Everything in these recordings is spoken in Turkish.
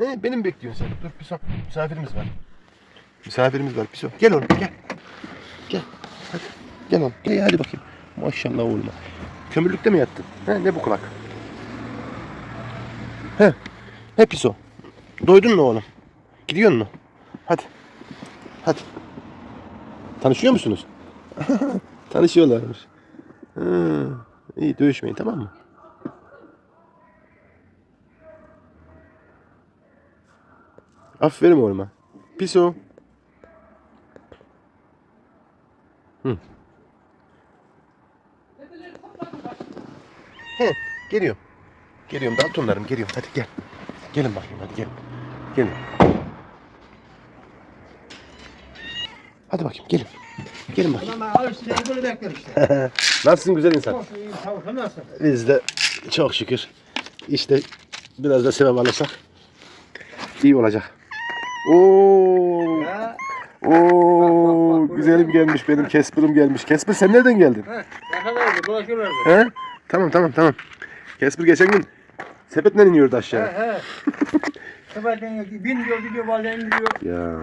He, beni mi bekliyorsun sen? Dur Piso. Misafirimiz var. Misafirimiz var Piso. Gel oğlum gel. Gel. Hadi. Gel oğlum. Gel hadi bakayım. Maşallah oğluma. Kömürlükte mi yattın? He, ne bu kulak? He. He Piso. Doydun mu oğlum? Gidiyor mu? Hadi. Hadi. Tanışıyor musunuz? Tanışıyorlarmış. Hı, iyi dövüşmeyin tamam mı? Aferin oğluma. Pis o. Hı. He, geliyorum. Geliyorum Daltonlarım geliyorum. Hadi gel. Gelin bakayım hadi gelin. Gelin. Hadi bakayım gelin. Gelin bakayım. Böyle bekler işte. Nasılsın güzel insan? Çok iyi tavuklu nasıl? Biz de çok şükür işte biraz da sevap alırsak iyi olacak. Oo, Ya. oo, bak, bak, güzelim gelmiş benim Casper'ım gelmiş. Casper sen nereden geldin? Yakalardı, dolaşıyorlardı. He? Tamam tamam tamam. Casper geçen gün sepetle iniyordu He aşağı. he. Seferden bin diyor gidiyor bazen indiriyor. Ya.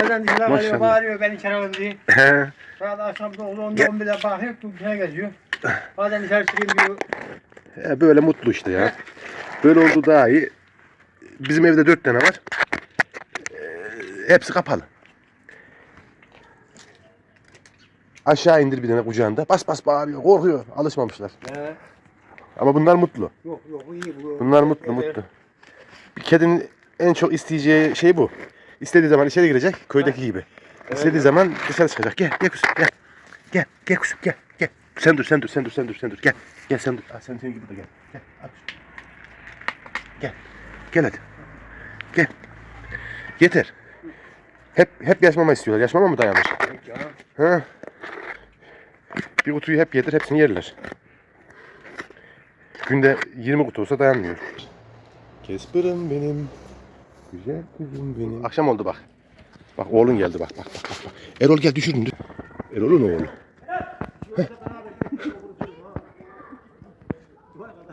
Bazen dışarı Maşallah. bağırıyor ben içeri alayım diye. He. Saat akşam 9 Gel. 10 11'de bakıyor dışarı geziyor. Bazen dışarı çıkayım diyor. He, Böyle mutlu işte ya. Böyle oldu daha iyi. Bizim evde dört tane var. Hepsi kapalı. Aşağı indir bir tane kucağında. Bas bas bağırıyor, korkuyor. Alışmamışlar. He. Ama bunlar mutlu. Yok yok bu iyi bu. Bunlar mutlu Evet. mutlu. Bir kedinin en çok isteyeceği şey bu. İstediği zaman içeri girecek, köydeki gibi. İstediği zaman dışarı çıkacak. Gel, gel kuzum, gel. Gel, gel kuzum, gel, gel. Sen dur, sen dur, sen dur, sen dur, sen dur. Gel, gel sen dur. Aa, sen senin gibi de gel. Gel, al kuzum. Gel, gel hadi. Gel. Yeter. Hep hep yaşmama istiyorlar. Yaşmama mı dayanır? Yok ya. Ha? Bir kutuyu hep yedir, hepsini yerler. Günde 20 kutu olsa dayanmıyor. Kesper'ım benim. Güzel kızım benim. Akşam oldu bak. Bak oğlun geldi bak bak bak bak. Erol gel düşürün. Erol'un oğlu.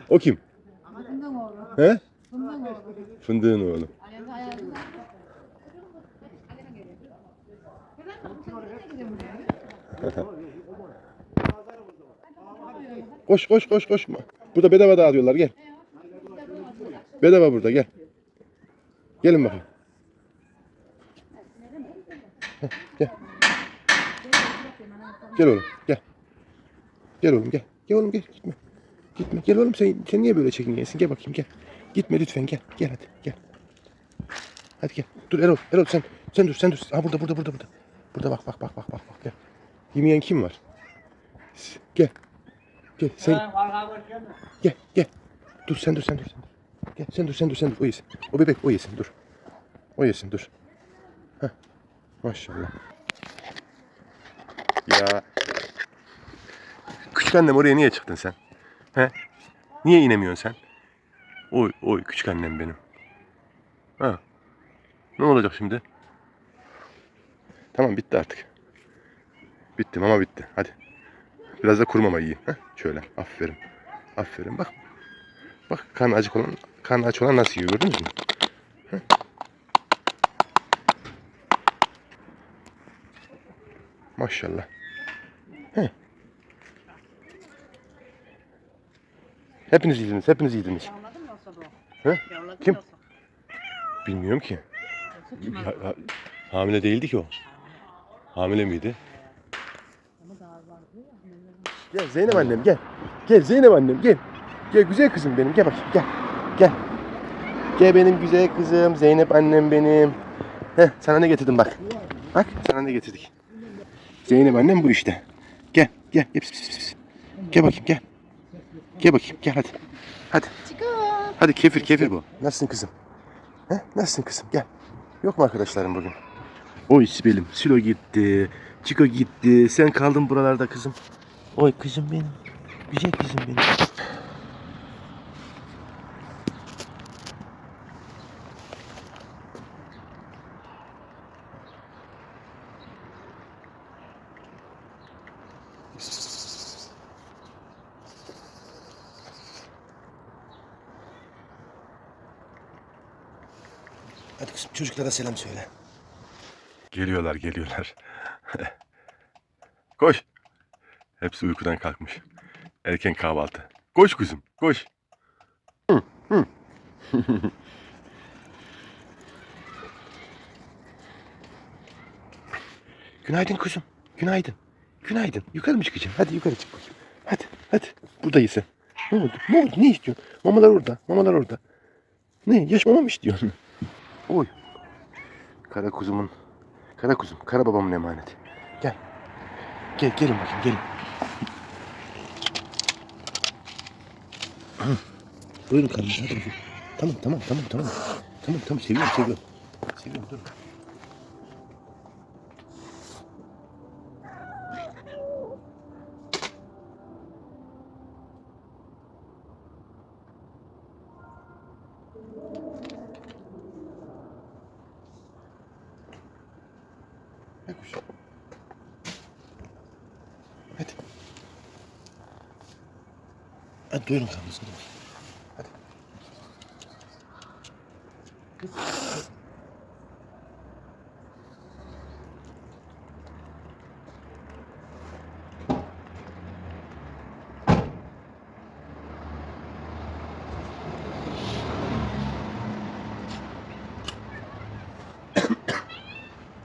O kim? Fındığın oğlu. He? Fındığın oğlu. Fındığın oğlu. Koş koş koş koş. Burada bedava dağıtıyorlar gel. Bedava burada gel. Gelin bakayım. Heh, Gel. Gel oğlum gel. Gel oğlum gel. Gel oğlum gel gitme. Gitme. Gel oğlum sen, sen niye böyle çekiniyorsun? Gel bakayım gel. Gitme lütfen gel. Gel hadi gel. Hadi gel. Dur Erol. Erol sen sen dur sen dur. Ha burada burada burada burada. Burada bak bak bak bak bak bak gel. Yemeyen kim var? Gel. Gel sen. Gel gel. Dur sen dur sen dur. Sen. Gel sen dur sen dur sen dur. O yesin. O bebek o yesin dur. O yesin dur. Heh. Maşallah. Ya. Küçük annem oraya niye çıktın sen? He? Niye inemiyorsun sen? Oy oy küçük annem benim. Ha. Ne olacak şimdi? Tamam bitti artık. Bitti mama bitti. Hadi. Biraz da kuru mama yiyin. Heh, şöyle. Aferin. Aferin. Bak. Bak karnı acık olan, karnı aç olan nasıl yiyor gördünüz mü? Heh. Maşallah. Heh. Hepiniz yediniz, hepiniz yediniz. He? Kim? Bilmiyorum ki. Ha- ha- hamile değildi ki o. Hamile miydi? Ya. Gel Zeynep annem gel. Gel Zeynep annem gel. Gel güzel kızım benim gel bakayım gel. Gel. Gel benim güzel kızım Zeynep annem benim. Heh sana ne getirdim bak. Bak sana ne getirdik. Zeynep annem bu işte. Gel gel. gel pis, pis, pis. Gel bakayım gel. Gel bakayım gel hadi. Hadi. Hadi kefir kefir bu. Nasılsın kızım? He? Nasılsın kızım? Gel. Yok mu arkadaşlarım bugün? Oy Sibel'im. Silo gitti. Çiko gitti. Sen kaldın buralarda kızım. Oy kızım benim. Güzel kızım benim. Hadi kızım çocuklara selam söyle. Geliyorlar geliyorlar. koş. Hepsi uykudan kalkmış. Erken kahvaltı. Koş kızım koş. Günaydın kuzum. Günaydın. Günaydın. Yukarı mı çıkacağım? Hadi yukarı çık bakayım. Hadi hadi. Buradayız sen. Ne oldu? Ne oldu? Ne istiyorsun? Mamalar orada. Mamalar orada. Ne? Yaş mama mı istiyorsun? Oy. Kara kuzumun. Kara kuzum. Kara babamın emaneti. Gel. Gel gelin bakayım gelin. Buyurun kardeşim. Tamam tamam tamam tamam. Tamam tamam seviyorum seviyorum. Seviyorum dur. Hadi doyurun karnınızı. Hadi.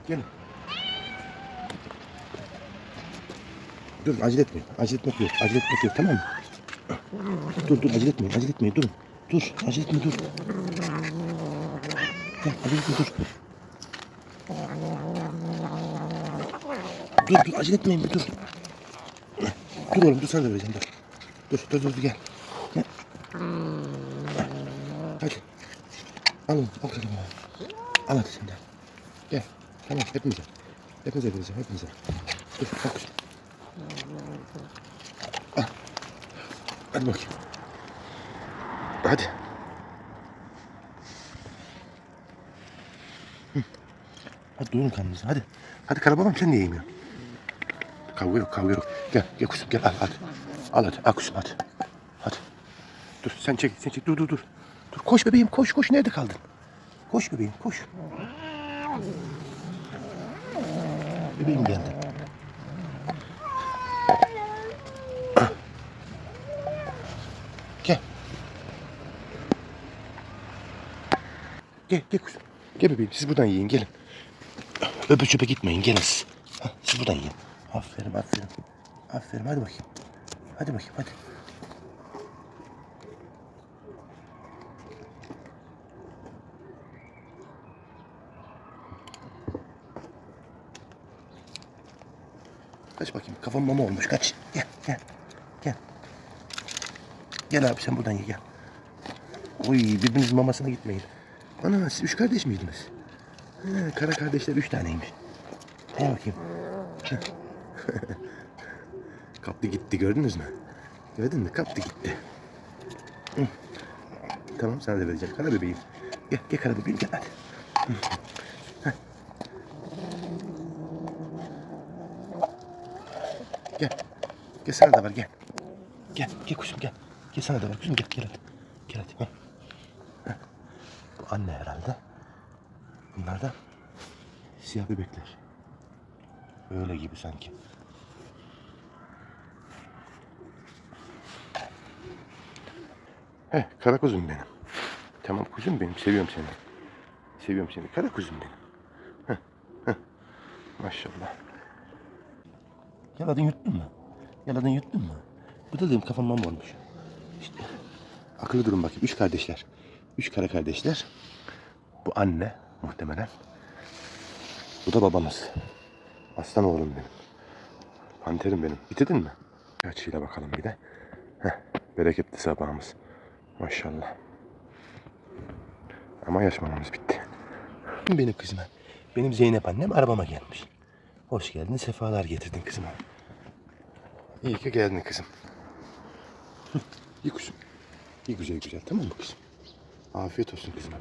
Gelin. Dur acele etmeyin. Acele etmek yok. Acele etmek yok tamam mı? Dur dur acele etmeyin. Acele etmeyin. Durun. Dur. Acele etme dur. Gel acele etme dur. Dur dur acele etmeyin bir dur. Dur oğlum dur sana da vereceğim dur. Dur dur dur, dur gel. Gel. Hadi. Al onu. Al kızım. Al hadi sen de. Gel. Tamam hepimize. Hepinize vereceğim hepinize. Dur bak kızım. Al. Hadi bakayım. Hadi. Hı. Hadi doyurun karnınızı hadi. Hadi karababam sen niye yemiyorsun? Kavga yok kavga yok. Gel gel kuzum gel al hadi. Al hadi al kuzum hadi. Hadi. Dur sen çek sen çek dur dur dur. Dur koş bebeğim koş koş nerede kaldın? Koş bebeğim koş. Bebeğim geldi. Gel. Gel gel kuzum. Gel bebeğim siz buradan yiyin gelin. Öpe çöpe gitmeyin gelin siz. Buradan yiyin. Aferin aferin. Aferin hadi bakayım. Hadi bakayım hadi. Kaç bakayım. Kafam mama olmuş. Kaç. Gel gel. Gel. Gel abi sen buradan ye gel. Oy birbirinizin mamasına gitmeyin. Ana siz üç kardeş miydiniz? Ha, kara kardeşler üç taneymiş. Gel bakayım. Kaptı gitti gördünüz mü? Gördün mü? Kaptı gitti. Tamam sana da vereceğim. Kara bebeğim. Gel, gel kara bebeğim gel hadi. Gel. Gel sana da var gel. Gel, gel kuşum gel. Gel sana da var kuşum gel, gel hadi. Gel hadi. Heh. Anne herhalde. Bunlar da siyah bebekler. Öyle gibi sanki. Heh, kara kuzum benim. Tamam kuzum benim, seviyorum seni. Seviyorum seni, kara kuzum benim. Heh, heh. Maşallah. Yaladın yuttun mu? Yaladın yuttun mu? Bu da dedim kafam mama olmuş. İşte akıllı durun bakayım. Üç kardeşler. Üç kara kardeşler. Bu anne muhtemelen. Bu da babamız. Aslan oğlum benim. Panterim benim. Bitirdin mi? Açıyla bakalım bir de. Heh, bereketli sabahımız. Maşallah. Ama yaşmamamız bitti. Benim kızıma. Benim Zeynep annem arabama gelmiş. Hoş geldin, sefalar getirdin kızıma. İyi ki geldin kızım. İyi kuzum. İyi güzel güzel tamam mı kızım? Afiyet olsun kızım.